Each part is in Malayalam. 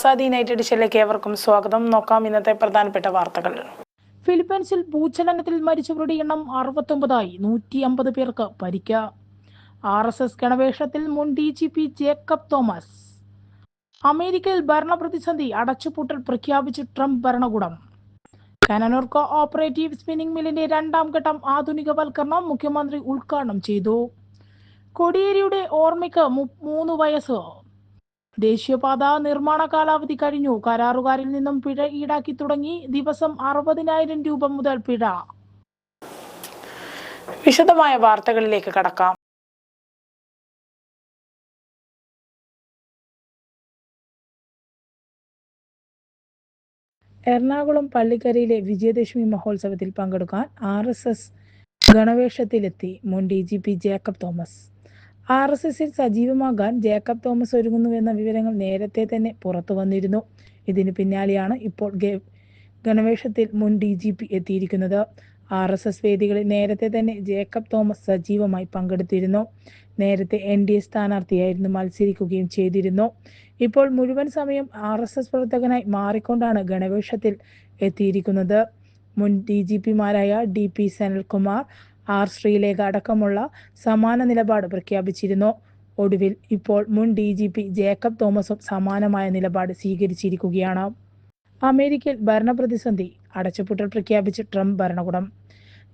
സാദി നൈറ്റ് എഡിഷനിലേക്ക് ഏവർക്കും സ്വാഗതം. നോക്കാം ഇന്നത്തെ പ്രധാനപ്പെട്ട വാർത്തകൾ. ഫിലിപ്പീൻസിൽ ഭൂചലനത്തിൽ മരിച്ചവരുടെ എണ്ണം അറുപത്തൊമ്പതായി. നൂറ്റി അമ്പത് പേർക്ക് പരിക്ക. ആർ എസ് എസ് ഗണവേഷത്തിൽ മുൻ D G P Jacob Thomas. അമേരിക്കയിൽ ഭരണപ്രതിസന്ധി അടച്ചുപൂട്ടൽ പ്രഖ്യാപിച്ചു ട്രംപ് ഭരണകൂടം. കനനൂർ ഓപ്പറേറ്റീവ് സ്പിന്നിംഗ് മില്ലിന്റെ രണ്ടാം ഘട്ടം ആധുനികവൽക്കരണം മുഖ്യമന്ത്രി ഉദ്ഘാടനം ചെയ്തു. കൊടിയേരിയുടെ ഓർമ്മയ്ക്ക് മൂന്ന് വയസ്സ്. ദേശീയപാത നിർമ്മാണ കാലാവധി കഴിഞ്ഞു. കരാറുകാരിൽ നിന്നും പിഴ ഈടാക്കി തുടങ്ങി. ദിവസം അറുപതിനായിരം രൂപ മുതൽ പിഴ. വിശദമായ വാർത്തകളിലേക്ക് കടക്കാം. എറണാകുളം പള്ളിക്കരയിലെ വിജയദശമി മഹോത്സവത്തിൽ പങ്കെടുക്കാൻ ആർ എസ് എസ് ഗണവേഷത്തിലെത്തി മുൻ D G P Jacob Thomas. R S എസിൽ സജീവമാകാൻ ജേക്കബ് തോമസ് ഒരുങ്ങുന്നുവെന്ന വിവരങ്ങൾ നേരത്തെ തന്നെ പുറത്തു വന്നിരുന്നു. ഇതിന് പിന്നാലെയാണ് ഇപ്പോൾ ഗണവേഷത്തിൽ മുൻ ഡി ജി പി എത്തിയിരിക്കുന്നത്. ആർ എസ് എസ് വേദികളിൽ നേരത്തെ തന്നെ ജേക്കബ് തോമസ് സജീവമായി പങ്കെടുത്തിരുന്നു. നേരത്തെ എൻ ഡി എ സ്ഥാനാർത്ഥിയായിരുന്നു മത്സരിക്കുകയും ചെയ്തിരുന്നു. ഇപ്പോൾ മുഴുവൻ സമയം ആർ എസ് എസ് പ്രവർത്തകനായി മാറിക്കൊണ്ടാണ് ഗണവേഷത്തിൽ എത്തിയിരിക്കുന്നത്. മുൻ D G പിമാരായ D P Sanalkumar R Sreelekha അടക്കമുള്ള സമാന നിലപാട് പ്രഖ്യാപിച്ചിരുന്നു. ഒടുവിൽ ഇപ്പോൾ മുൻ ഡി ജി പി ജേക്കബ് തോമസും സമാനമായ നിലപാട് സ്വീകരിച്ചിരിക്കുകയാണ്. അമേരിക്കയിൽ ഭരണപ്രതിസന്ധി അടച്ചുപൂട്ടൽ പ്രഖ്യാപിച്ച് ട്രംപ് ഭരണകൂടം.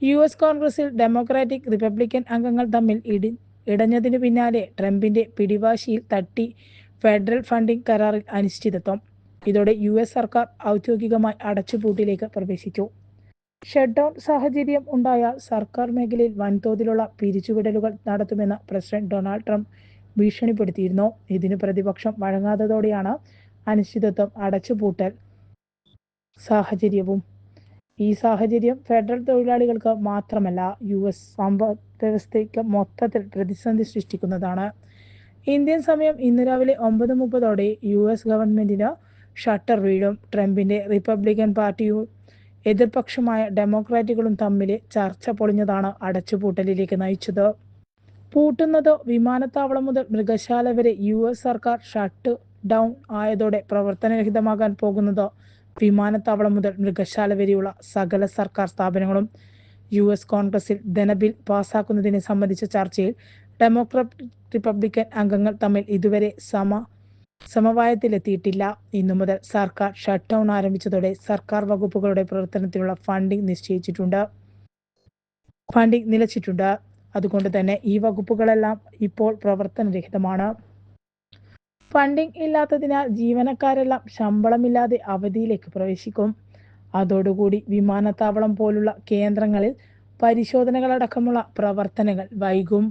യു എസ് കോൺഗ്രസിൽ ഡെമോക്രാറ്റിക് റിപ്പബ്ലിക്കൻ അംഗങ്ങൾ തമ്മിൽ ഇടി ഇടഞ്ഞതിനു പിന്നാലെ ട്രംപിന്റെ പിടിവാശിയിൽ തട്ടി ഫെഡറൽ ഫണ്ടിംഗ് കരാറിൽ അനിശ്ചിതത്വം. ഇതോടെ യു എസ് സർക്കാർ ഔദ്യോഗികമായി അടച്ചുപൂട്ടിലേക്ക് പ്രവേശിച്ചു. ഷട്ട് ഡൗൺ സാഹചര്യം ഉണ്ടായ സർക്കാർ മേഖലയിൽ വൻതോതിലുള്ള പിരിച്ചുവിടലുകൾ നടത്തുമെന്ന് പ്രസിഡന്റ് ഡൊണാൾഡ് ട്രംപ് ഭീഷണിപ്പെടുത്തിയിരുന്നു. ഇതിന് പ്രതിപക്ഷം വഴങ്ങാത്തതോടെയാണ് അനിശ്ചിതത്വം അടച്ചുപൂട്ടൽ സാഹചര്യവും. ഈ സാഹചര്യം ഫെഡറൽ തൊഴിലാളികൾക്ക് മാത്രമല്ല യു എസ് സമ്പദ് വ്യവസ്ഥയ്ക്ക് മൊത്തത്തിൽ പ്രതിസന്ധി സൃഷ്ടിക്കുന്നതാണ്. ഇന്ത്യൻ സമയം ഇന്ന് രാവിലെ ഒമ്പത് മുപ്പതോടെ യു എസ് ഗവൺമെന്റിന് ഷട്ടർ വീഴും. ട്രംപിന്റെ റിപ്പബ്ലിക്കൻ പാർട്ടിയും എതിർപക്ഷമായ ഡെമോക്രാറ്റുകളും തമ്മിലെ ചർച്ച പൊളിഞ്ഞതാണ് അടച്ചുപൂട്ടലിലേക്ക് നയിച്ചത്. പൂട്ടുന്നത് വിമാനത്താവളം മുതൽ മൃഗശാല വരെ യു എസ് സർക്കാർ ഷട്ട് ഡൗൺ ആയതോടെ പ്രവർത്തനരഹിതമാകാൻ പോകുന്നത് വിമാനത്താവളം മുതൽ മൃഗശാല വരെയുള്ള സകല സർക്കാർ സ്ഥാപനങ്ങളും യു എസ് കോൺഗ്രസിൽ ധനബിൽ പാസാക്കുന്നതിനെ സംബന്ധിച്ച ചർച്ചയിൽ ഡെമോക്രാറ്റ് റിപ്പബ്ലിക്കൻ അംഗങ്ങൾ തമ്മിൽ ഇതുവരെ സമ സമവായത്തിലെത്തിയിട്ടില്ല. ഇന്നു മുതൽ സർക്കാർ ഷട്ട് ഡൗൺ ആരംഭിച്ചതോടെ സർക്കാർ വകുപ്പുകളുടെ പ്രവർത്തനത്തിനുള്ള ഫണ്ടിംഗ് നിശ്ചയിച്ചിട്ടുണ്ട്. ഫണ്ടിംഗ് നിലച്ചിട്ടുണ്ട്. അതുകൊണ്ട് തന്നെ ഈ വകുപ്പുകളെല്ലാം ഇപ്പോൾ പ്രവർത്തനരഹിതമാണ്. ഫണ്ടിംഗ് ഇല്ലാത്തതിനാൽ ജീവനക്കാരെല്ലാം ശമ്പളമില്ലാതെ അവധിയിലേക്ക് പ്രവേശിക്കും. അതോടുകൂടി വിമാനത്താവളം പോലുള്ള കേന്ദ്രങ്ങളിൽ പരിശോധനകളടക്കമുള്ള പ്രവർത്തനങ്ങൾ വൈകും.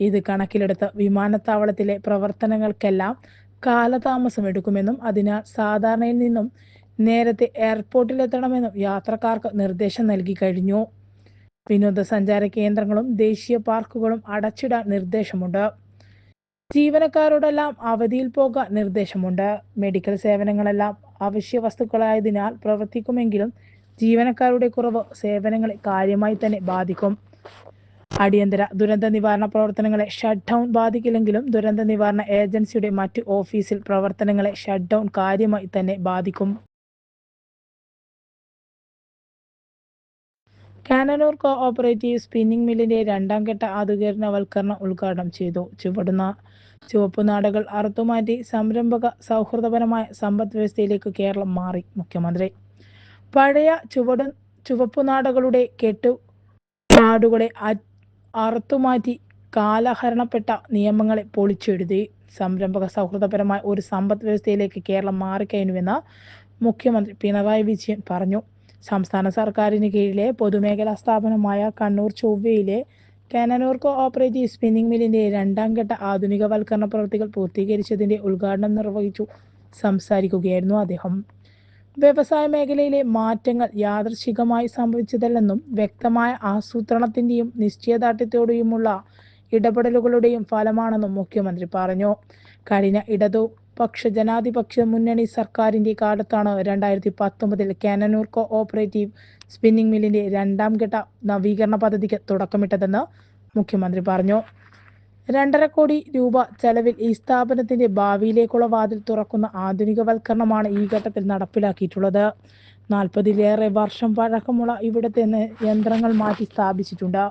ഇത് കണക്കിലെടുത്ത് വിമാനത്താവളത്തിലെ പ്രവർത്തനങ്ങൾക്കെല്ലാം കാലതാമസം എടുക്കുമെന്നും അതിനാൽ സാധാരണയിൽ നിന്നും നേരത്തെ എയർപോർട്ടിലെത്തണമെന്നും യാത്രക്കാർക്ക് നിർദ്ദേശം നൽകി കഴിഞ്ഞു. വിനോദസഞ്ചാര കേന്ദ്രങ്ങളും ദേശീയ പാർക്കുകളും അടച്ചിടാൻ നിർദ്ദേശമുണ്ട്. ജീവനക്കാരോടെല്ലാം അവധിയിൽ പോകാൻ നിർദ്ദേശമുണ്ട്. മെഡിക്കൽ സേവനങ്ങളെല്ലാം അവശ്യ വസ്തുക്കളായതിനാൽ പ്രവർത്തിക്കുമെങ്കിലും ജീവനക്കാരുടെ കുറവ് സേവനങ്ങളെ കാര്യമായി തന്നെ ബാധിക്കും. അടിയന്തര ദുരന്ത നിവാരണ പ്രവർത്തനങ്ങളെ ഷട്ട് ഡൗൺ ബാധിക്കില്ലെങ്കിലും ദുരന്ത നിവാരണ ഏജൻസിയുടെ മറ്റ് ഓഫീസിൽ പ്രവർത്തനങ്ങളെ ഷട്ട് ഡൗൺ കാര്യമായി തന്നെ ബാധിക്കും. കാനനൂർ കോ ഓപ്പറേറ്റീവ് സ്പിന്നിംഗ് മില്ലിന്റെ രണ്ടാം ഘട്ട ആധുകരണവൽക്കരണം ഉദ്ഘാടനം ചെയ്തു. ചുവടുന്ന ചുവപ്പ് നാടകൾ അറുത്തുമാറ്റി സംരംഭക സൗഹൃദപരമായ സമ്പദ് വ്യവസ്ഥയിലേക്ക് കേരളം മാറി. മുഖ്യമന്ത്രി. പഴയ ചുവടു ചുവപ്പുനാടകളുടെ കെട്ടു നാടുകളെ അറുത്തുമാറ്റി കാലഹരണപ്പെട്ട നിയമങ്ങളെ പൊളിച്ചെഴുതി സംരംഭക സൗഹൃദപരമായ ഒരു സമ്പദ് വ്യവസ്ഥയിലേക്ക് കേരളം മാറിക്കഴിഞ്ഞുവെന്ന് മുഖ്യമന്ത്രി പിണറായി വിജയൻ പറഞ്ഞു. സംസ്ഥാന സർക്കാരിന് കീഴിലെ പൊതുമേഖലാ സ്ഥാപനമായ കണ്ണൂർ ചൊവ്വയിലെ കാനനൂർ കോ ഓപ്പറേറ്റീവ് സ്പിന്നിംഗ് മില്ലിന്റെ രണ്ടാം ഘട്ട ആധുനികവൽക്കരണ പ്രവൃത്തികൾ പൂർത്തീകരിച്ചതിന്റെ ഉദ്ഘാടനം നിർവഹിച്ചു സംസാരിക്കുകയായിരുന്നു അദ്ദേഹം. വ്യവസായ മേഖലയിലെ മാറ്റങ്ങൾ യാദൃശികമായി സംഭവിച്ചതല്ലെന്നും വ്യക്തമായ ആസൂത്രണത്തിന്റെയും നിശ്ചയദാർഢ്യത്തോടെയുമുള്ള ഇടപെടലുകളുടെയും ഫലമാണെന്നും മുഖ്യമന്ത്രി പറഞ്ഞു. കഴിഞ്ഞ ഇടതു പക്ഷ ജനാധിപക്ഷ മുന്നണി സർക്കാരിന്റെ കാലത്താണ് രണ്ടായിരത്തി പത്തൊമ്പതിൽ കാനനൂർ കോ ഓപ്പറേറ്റീവ് സ്പിന്നിംഗ് മില്ലിന്റെ രണ്ടാം ഘട്ട നവീകരണ പദ്ധതിക്ക് തുടക്കമിട്ടതെന്ന് മുഖ്യമന്ത്രി പറഞ്ഞു. രണ്ടര കോടി രൂപ ചെലവിൽ ഈ സ്ഥാപനത്തിന്റെ ഭാവിയിലേക്കുള്ള വാതിൽ തുറക്കുന്ന ആധുനികവൽക്കരണമാണ് ഈ ഘട്ടത്തിൽ നടപ്പിലാക്കിയിട്ടുള്ളത്. നാൽപ്പതിലേറെ വർഷം പഴക്കമുള്ള ഇവിടുത്തെ യന്ത്രങ്ങൾ മാറ്റി സ്ഥാപിച്ചിട്ടുണ്ട്.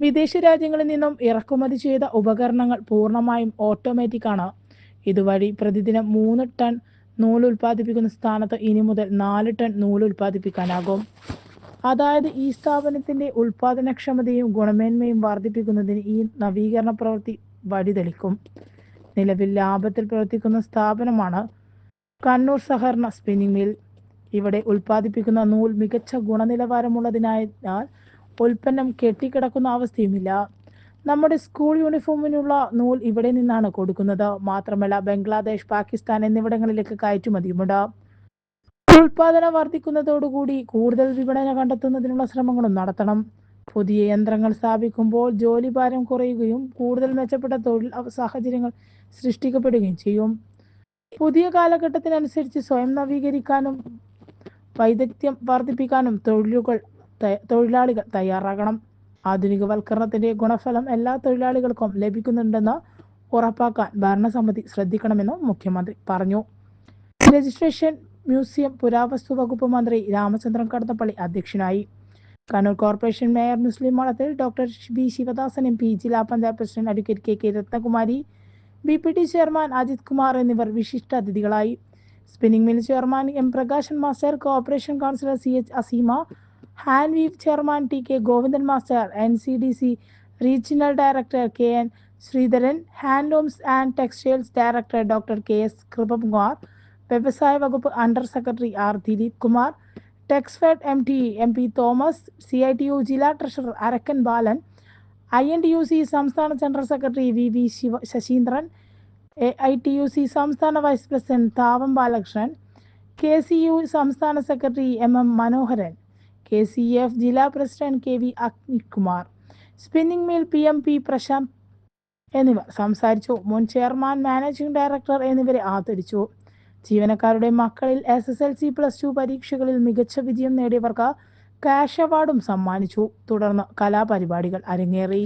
വിദേശ രാജ്യങ്ങളിൽ നിന്നും ഇറക്കുമതി ചെയ്ത ഉപകരണങ്ങൾ പൂർണമായും ഓട്ടോമാറ്റിക് ആണ്. ഇതുവഴി പ്രതിദിനം മൂന്ന് ടൺ നൂൽ ഉൽപ്പാദിപ്പിക്കുന്ന സ്ഥാനത്ത് ഇനി മുതൽ നാല് ടൺ നൂൽ ഉൽപ്പാദിപ്പിക്കാനാകും അതായത് ഈ സ്ഥാപനത്തിന്റെ ഉൽപാദനക്ഷമതയും ഗുണമേന്മയും വർദ്ധിപ്പിക്കുന്നതിന് ഈ നവീകരണ പ്രവൃത്തി വഴിതെളിക്കും. നിലവിൽ ലാഭത്തിൽ പ്രവർത്തിക്കുന്ന സ്ഥാപനമാണ് കണ്ണൂർ സഹകരണ സ്പിന്നിംഗ് മിൽ ഇവിടെ ഉൽപ്പാദിപ്പിക്കുന്ന നൂൽ മികച്ച ഗുണനിലവാരമുള്ളതിനായതിനാൽ ഉൽപ്പന്നം കെട്ടിക്കിടക്കുന്ന അവസ്ഥയുമില്ല. നമ്മുടെ സ്കൂൾ യൂണിഫോമിനുള്ള നൂൽ ഇവിടെ നിന്നാണ് കൊടുക്കുന്നത്. മാത്രമല്ല ബംഗ്ലാദേശ് പാകിസ്ഥാൻ എന്നിവിടങ്ങളിലേക്ക് കയറ്റുമതിയുമുണ്ട്. ഉൽപാദനം വർദ്ധിക്കുന്നതോടുകൂടി കൂടുതൽ വിപണന കണ്ടെത്തുന്നതിനുള്ള ശ്രമങ്ങളും നടത്തണം. പുതിയ യന്ത്രങ്ങൾ സ്ഥാപിക്കുമ്പോൾ ജോലിഭാരം കുറയുകയും കൂടുതൽ മെച്ചപ്പെട്ട തൊഴിൽ സാഹചര്യങ്ങൾ സൃഷ്ടിക്കപ്പെടുകയും ചെയ്യും. പുതിയ കാലഘട്ടത്തിനനുസരിച്ച് സ്വയം നവീകരിക്കാനും വൈദഗ്ധ്യം വർദ്ധിപ്പിക്കാനും തൊഴിലുകൾ തൊഴിലാളികൾ തയ്യാറാകണം. ആധുനികവൽക്കരണത്തിന്റെ ഗുണഫലം എല്ലാ തൊഴിലാളികൾക്കും ലഭിക്കുന്നുണ്ടെന്ന് ഉറപ്പാക്കാൻ ഭരണസമിതി ശ്രദ്ധിക്കണമെന്നും മുഖ്യമന്ത്രി പറഞ്ഞു. രജിസ്ട്രേഷൻ മ്യൂസിയം പുരാവസ്തു വകുപ്പ് മന്ത്രി രാമചന്ദ്രൻ കടന്നപ്പള്ളി അധ്യക്ഷനായി. കണ്ണൂർ കോർപ്പറേഷൻ മേയർ മുസ്ലിം Madathil doctor B Sivadasan M P ജില്ലാ panchayat president advocate K K Rathnakumari B P T chairman Ajith Kumar എന്നിവർ വിശിഷ്ട അതിഥികളായി. Spinning mill chairman M Prakashan master corporation councillor C H Aseema hand weave chairman T K Govindan master N C D C regional director K N Sreedharan handlooms and textiles director doctor K S Kripakumar വ്യവസായ വകുപ്പ് under secretary R Dileep Kumar Texfed M T M P Thomas C I T U ജില്ലാ treasurer Arakkan Balan I N T U C സംസ്ഥാന general secretary V V Siva Saseendran A I T U C സംസ്ഥാന vice president Thavam Balakrishnan K C U സംസ്ഥാന secretary M M Manoharan K C F ജില്ലാ president K V Agnikumar spinning mill P M P Prashanth എന്നിവർ സംസാരിച്ചു. മുൻ ചെയർമാൻ മാനേജിംഗ് ഡയറക്ടർ എന്നിവരെ ആദരിച്ചു. ജീവനക്കാരുടെ മക്കളിൽ S S L C plus two പരീക്ഷകളിൽ മികച്ച വിജയം നേടിയവർക്ക് കാഷ് അവാർഡും സമ്മാനിച്ചു. തുടർന്ന് കലാപരിപാടികൾ അരങ്ങേറി.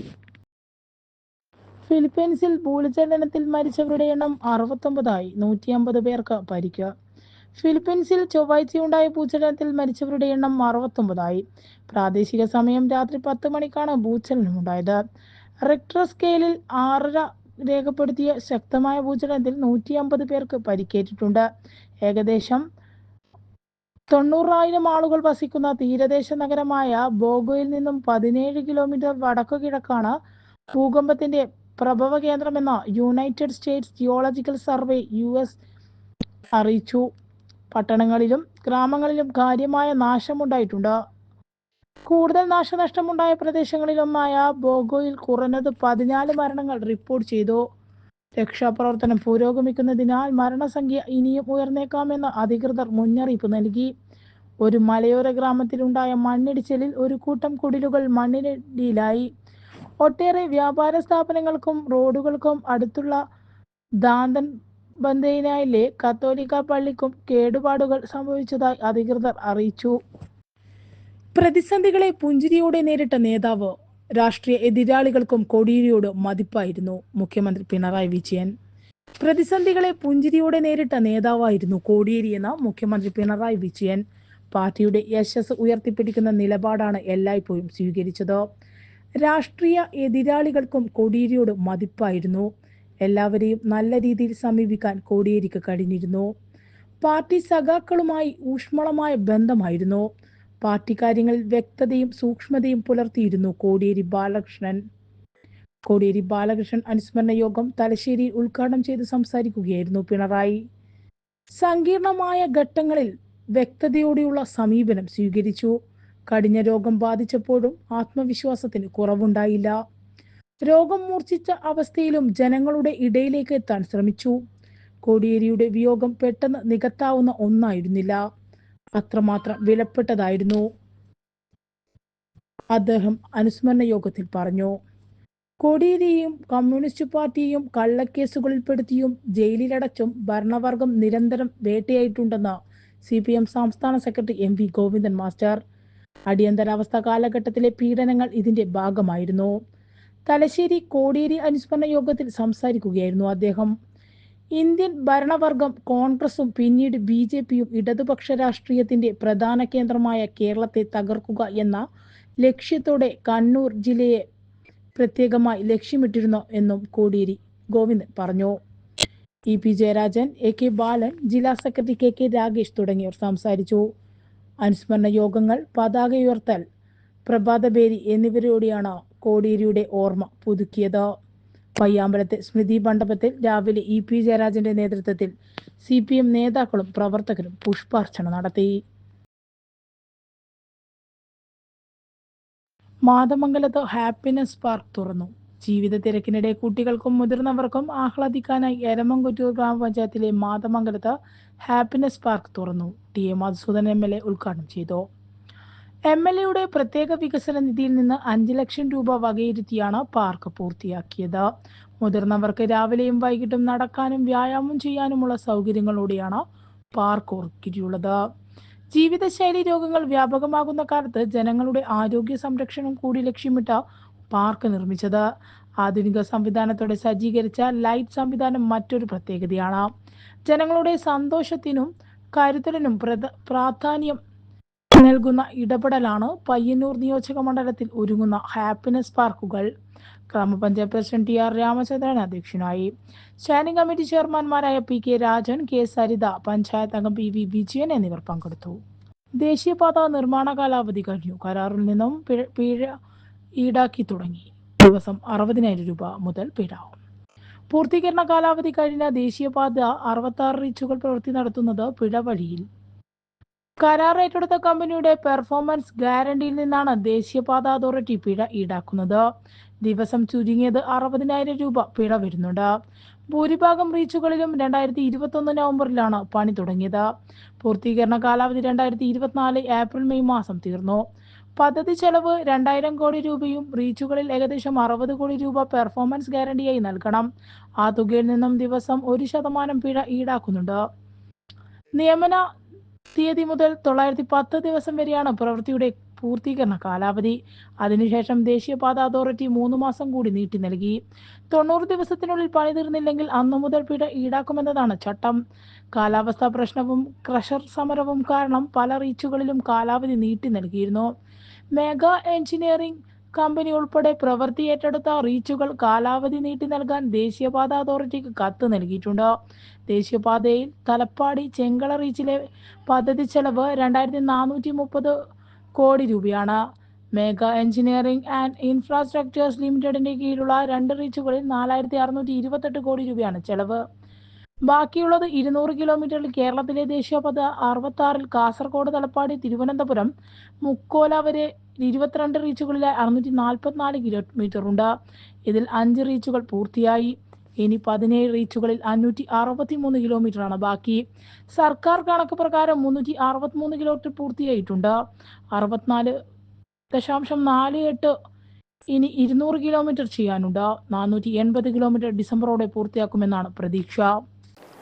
ഫിലിപ്പീൻസിൽ ഭൂചലനത്തിൽ മരിച്ചവരുടെ എണ്ണം അറുപത്തൊമ്പതായി. നൂറ്റി അമ്പത് പേർക്ക് പരിക്ക്. ഫിലിപ്പീൻസിൽ ചൊവ്വാഴ്ചയുണ്ടായ ഭൂചലനത്തിൽ മരിച്ചവരുടെ എണ്ണം അറുപത്തൊമ്പതായി. പ്രാദേശിക സമയം രാത്രി പത്ത് മണിക്കാണ് ഭൂചലനമുണ്ടായത്. റിക്ടർ സ്കെയിലിൽ ആറര രേഖപ്പെടുത്തിയ ശക്തമായ ഭൂചലനത്തിൽ നൂറ്റി അമ്പത് പേർക്ക് പരിക്കേറ്റിട്ടുണ്ട്. ഏകദേശം തൊണ്ണൂറായിരം ആളുകൾ വസിക്കുന്ന തീരദേശ നഗരമായ ബോഗോയിൽ നിന്നും പതിനേഴ് കിലോമീറ്റർ വടക്കു കിഴക്കാണ് ഭൂകമ്പത്തിന്റെ പ്രഭവ കേന്ദ്രമെന്ന് United States Geological Survey U S അറിയിച്ചു. പട്ടണങ്ങളിലും ഗ്രാമങ്ങളിലും കാര്യമായ നാശമുണ്ടായിട്ടുണ്ട്. കൂടുതൽ നാശനഷ്ടമുണ്ടായ പ്രദേശങ്ങളിലൊന്നായ ബോഗോയിൽ കുറഞ്ഞത് പതിനാല് മരണങ്ങൾ റിപ്പോർട്ട് ചെയ്തു. രക്ഷാപ്രവർത്തനം പുരോഗമിക്കുന്നതിനാൽ മരണസംഖ്യ ഇനിയും ഉയർന്നേക്കാമെന്ന് അധികൃതർ മുന്നറിയിപ്പ് നൽകി. ഒരു മലയോര ഗ്രാമത്തിലുണ്ടായ മണ്ണിടിച്ചിലിൽ ഒരു കൂട്ടം കുടിലുകൾ മണ്ണിനടിയിലായി ഒട്ടേറെ വ്യാപാര സ്ഥാപനങ്ങൾക്കും റോഡുകൾക്കും അടുത്തുള്ള ദാന്തൻ ബന്തയിനായിലെ കത്തോലിക്ക പള്ളിക്കും കേടുപാടുകൾ സംഭവിച്ചതായി അധികൃതർ അറിയിച്ചു. പ്രതിസന്ധികളെ പുഞ്ചിരിയോടെ നേരിട്ട നേതാവ് രാഷ്ട്രീയ എതിരാളികൾക്കും കോടിയേരിയോട് മതിപ്പായിരുന്നു. മുഖ്യമന്ത്രി പിണറായി വിജയൻ പ്രതിസന്ധികളെ പുഞ്ചിരിയോടെ നേരിട്ട നേതാവായിരുന്നു കോടിയേരി എന്ന മുഖ്യമന്ത്രി പിണറായി വിജയൻ. പാർട്ടിയുടെ യശസ് ഉയർത്തിപ്പിടിക്കുന്ന നിലപാടാണ് എല്ലായ്പ്പോഴും സ്വീകരിച്ചത്. രാഷ്ട്രീയ എതിരാളികൾക്കും കോടിയേരിയോട് മതിപ്പായിരുന്നു. എല്ലാവരെയും നല്ല രീതിയിൽ സമീപിക്കാൻ കോടിയേരിക്ക് കഴിഞ്ഞിരുന്നു. പാർട്ടി സഖാക്കളുമായി ഊഷ്മളമായ ബന്ധമായിരുന്നു. പാർട്ടി കാര്യങ്ങളിൽ വ്യക്തതയും സൂക്ഷ്മതയും പുലർത്തിയിരുന്നു കോടിയേരി ബാലകൃഷ്ണൻ. കോടിയേരി ബാലകൃഷ്ണൻ അനുസ്മരണ യോഗം തലശ്ശേരിയിൽ ഉദ്ഘാടനം ചെയ്ത് സംസാരിക്കുകയായിരുന്നു പിണറായി. സങ്കീർണമായ ഘട്ടങ്ങളിൽ വ്യക്തതയോടെയുള്ള സമീപനം സ്വീകരിച്ചു. കഠിന രോഗം ബാധിച്ചപ്പോഴും ആത്മവിശ്വാസത്തിന് കുറവുണ്ടായില്ല. രോഗം മൂർച്ഛിച്ച അവസ്ഥയിലും ജനങ്ങളുടെ ഇടയിലേക്ക് എത്താൻ ശ്രമിച്ചു. കോടിയേരിയുടെ വിയോഗം പെട്ടെന്ന് നികത്താവുന്ന ഒന്നായിരുന്നില്ല. അത്രമാത്രം വിലപ്പെട്ടതായിരുന്നു. അദ്ദേഹം അനുസ്മരണ യോഗത്തിൽ പറഞ്ഞു കോടിയേരിയും കമ്മ്യൂണിസ്റ്റ് പാർട്ടിയെയും കള്ളക്കേസുകളിൽപ്പെടുത്തിയും ജയിലിലടച്ചും ഭരണവർഗം നിരന്തരം വേട്ടയായിട്ടുണ്ടെന്ന് സി പി എം സംസ്ഥാന secretary M V Govindan master. അടിയന്തരാവസ്ഥ കാലഘട്ടത്തിലെ പീഡനങ്ങൾ ഇതിന്റെ ഭാഗമായിരുന്നു. തലശ്ശേരി കോടിയേരി അനുസ്മരണ യോഗത്തിൽ സംസാരിക്കുകയായിരുന്നു അദ്ദേഹം. ഇന്ത്യൻ ഭരണവർഗം കോൺഗ്രസും പിന്നീട് ബി ജെ പിയും ഇടതുപക്ഷ രാഷ്ട്രീയത്തിന്റെ പ്രധാന കേന്ദ്രമായ കേരളത്തെ തകർക്കുക എന്ന ലക്ഷ്യത്തോടെ കണ്ണൂർ ജില്ലയെ പ്രത്യേകമായി ലക്ഷ്യമിട്ടിരുന്നു എന്നും കോടിയേരി ഗോവിന്ദൻ പറഞ്ഞു. E P Jayarajan A K Balan ജില്ലാ സെക്രട്ടറി കെ കെ രാഗേഷ് തുടങ്ങിയവർ സംസാരിച്ചു. അനുസ്മരണ യോഗങ്ങൾ പതാക ഉയർത്തൽ പ്രഭാതബേരി എന്നിവരോടെയാണ് കോടിയേരിയുടെ ഓർമ്മ പുതുക്കിയത്. പയ്യാമ്പലത്തെ സ്മൃതി മണ്ഡപത്തിൽ രാവിലെ ഇ പി ജയരാജന്റെ നേതൃത്വത്തിൽ സി പി എം നേതാക്കളും പ്രവർത്തകരും പുഷ്പാർച്ചന നടത്തി. മാതമംഗലത്ത് ഹാപ്പിനെസ് പാർക്ക് തുറന്നു. ജീവിത തിരക്കിനിടെ കുട്ടികൾക്കും മുതിർന്നവർക്കും ആഹ്ലാദിക്കാനായി എരമംകുറ്റൂർ ഗ്രാമപഞ്ചായത്തിലെ മാതമംഗലത്ത് ഹാപ്പിനെസ് പാർക്ക് തുറന്നു. T A Madhusoodan M L A ഉദ്ഘാടനം ചെയ്തു. എം എൽ എയുടെ പ്രത്യേക വികസന നിധിയിൽ നിന്ന് അഞ്ച് ലക്ഷം രൂപ വകയിരുത്തിയാണ് പാർക്ക് പൂർത്തിയാക്കിയത്. മുതിർന്നവർക്ക് രാവിലെയും വൈകിട്ടും നടക്കാനും വ്യായാമം ചെയ്യാനുമുള്ള സൗകര്യങ്ങളോടെയാണ് പാർക്ക് ഒരുക്കിയിട്ടുള്ളത്. ജീവിതശൈലി രോഗങ്ങൾ വ്യാപകമാകുന്ന കാലത്ത് ജനങ്ങളുടെ ആരോഗ്യ സംരക്ഷണം കൂടി ലക്ഷ്യമിട്ട പാർക്ക് നിർമ്മിച്ചത്. ആധുനിക സംവിധാനത്തോടെ സജ്ജീകരിച്ച ലൈറ്റ് സംവിധാനം മറ്റൊരു പ്രത്യേകതയാണ്. ജനങ്ങളുടെ സന്തോഷത്തിനും കരുതലിനും പ്രധ- പ്രാധാന്യം നൽകുന്ന ഇടപെടലാണ് പയ്യന്നൂർ നിയോജക മണ്ഡലത്തിൽ ഒരുങ്ങുന്ന ഹാപ്പിനെസ് പാർക്കുകൾ. ഗ്രാമപഞ്ചായത്ത് പ്രസിഡന്റ് ടി ആർ രാമചന്ദ്രൻ അധ്യക്ഷനായി. Standing committee ചെയർമാൻമാരായ P K Rajan K Saritha panchayat അംഗം പി വി വിജയൻ എന്നിവർ പങ്കെടുത്തു. ദേശീയപാത നിർമ്മാണ കാലാവധി കഴിഞ്ഞു. കരാറിൽ നിന്നും പിഴ- ഈടാക്കി തുടങ്ങി. ദിവസം അറുപതിനായിരം രൂപ മുതൽ പിഴ. പൂർത്തീകരണ കാലാവധി കഴിഞ്ഞ ദേശീയപാത അറുപത്തി ആറ് റീച്ചുകൾ പ്രവൃത്തി നടത്തുന്നത് പിഴ വഴിയിൽ കരാർ ഏറ്റെടുത്ത കമ്പനിയുടെ പെർഫോമൻസ് ഗ്യാരണ്ടിയിൽ നിന്നാണ് ദേശീയപാത അതോറിറ്റി പിഴ ഈടാക്കുന്നത്. ദിവസം ചുരുങ്ങിയത് അറുപതിനായിരം രൂപ പിഴ വരുന്നുണ്ട്. ഭൂരിഭാഗം റീച്ചുകളിലും രണ്ടായിരത്തി ഇരുപത്തൊന്ന് നവംബറിലാണ് പണി തുടങ്ങിയത്. പൂർത്തീകരണ കാലാവധി രണ്ടായിരത്തി ഇരുപത്തിനാല് ഏപ്രിൽ മെയ് മാസം തീർന്നു. പദ്ധതി ചെലവ് രണ്ടായിരം കോടി രൂപയും റീച്ചുകളിൽ ഏകദേശം അറുപത് കോടി രൂപ പെർഫോമൻസ് ഗ്യാരണ്ടിയായി നൽകണം. ആ തുകയിൽ നിന്നും ദിവസം ഒരു ശതമാനം പിഴ ഈടാക്കുന്നുണ്ട്. നിയമന തീയതി മുതൽ തൊള്ളായിരത്തി പത്ത് ദിവസം വരെയാണ് പ്രവൃത്തിയുടെ പൂർത്തീകരണ കാലാവധി. അതിനുശേഷം ദേശീയപാത അതോറിറ്റി മൂന്ന് മാസം കൂടി നീട്ടി നൽകി. തൊണ്ണൂറ് ദിവസത്തിനുള്ളിൽ പണി തീർന്നില്ലെങ്കിൽ അന്നു മുതൽ പിഴ ഈടാക്കുമെന്നതാണ് ചട്ടം. കാലാവസ്ഥാ പ്രശ്നവും ക്രഷർ സമരവും കാരണം പല റീച്ചുകളിലും കാലാവധി നീട്ടി നൽകിയിരുന്നു. മെഗാ എഞ്ചിനീയറിംഗ് കമ്പനി ഉൾപ്പെടെ പ്രവൃത്തി ഏറ്റെടുത്ത റീച്ചുകൾ കാലാവധി നീട്ടി നൽകാൻ ദേശീയപാത അതോറിറ്റിക്ക് കത്ത് നൽകിയിട്ടുണ്ട്. ദേശീയപാതയിൽ തലപ്പാടി ചെങ്കള റീച്ചിലെ പദ്ധതി ചെലവ് രണ്ടായിരത്തി നാനൂറ്റി മുപ്പത് കോടി രൂപയാണ്. മെഗാ എഞ്ചിനീയറിംഗ് ആൻഡ് ഇൻഫ്രാസ്ട്രക്ചേഴ്സ് ലിമിറ്റഡിന്റെ കീഴിലുള്ള രണ്ട് റീച്ചുകളിൽ നാലായിരത്തി അറുന്നൂറ്റി ഇരുപത്തെട്ട് കോടി രൂപയാണ് ചെലവ്. ബാക്കിയുള്ളത് ഇരുന്നൂറ് കിലോമീറ്ററിൽ കേരളത്തിലെ ദേശീയപാത അറുപത്തി ആറിൽ കാസർഗോഡ് തലപ്പാടി തിരുവനന്തപുരം മുക്കോല വരെ ഇരുപത്തിരണ്ട് റീച്ചുകളിലെ അറുന്നൂറ്റി നാൽപ്പത്തിനാല് കിലോമീറ്റർ ഉണ്ട്. ഇതിൽ അഞ്ച് റീച്ചുകൾ പൂർത്തിയായി. ഇനി പതിനേഴ് റീച്ചുകളിൽ അഞ്ഞൂറ്റി അറുപത്തി മൂന്ന് കിലോമീറ്ററാണ് ബാക്കി. സർക്കാർ കണക്ക് പ്രകാരം മുന്നൂറ്റി അറുപത്തി മൂന്ന് കിലോമീറ്റർ പൂർത്തിയായിട്ടുണ്ട്. അറുപത്തിനാല് ദശാംശം നാല് എട്ട് ഇനി ഇരുന്നൂറ് കിലോമീറ്റർ ചെയ്യാനുണ്ട്. നാനൂറ്റി എൺപത് കിലോമീറ്റർ ഡിസംബറോടെ പൂർത്തിയാക്കുമെന്നാണ് പ്രതീക്ഷ.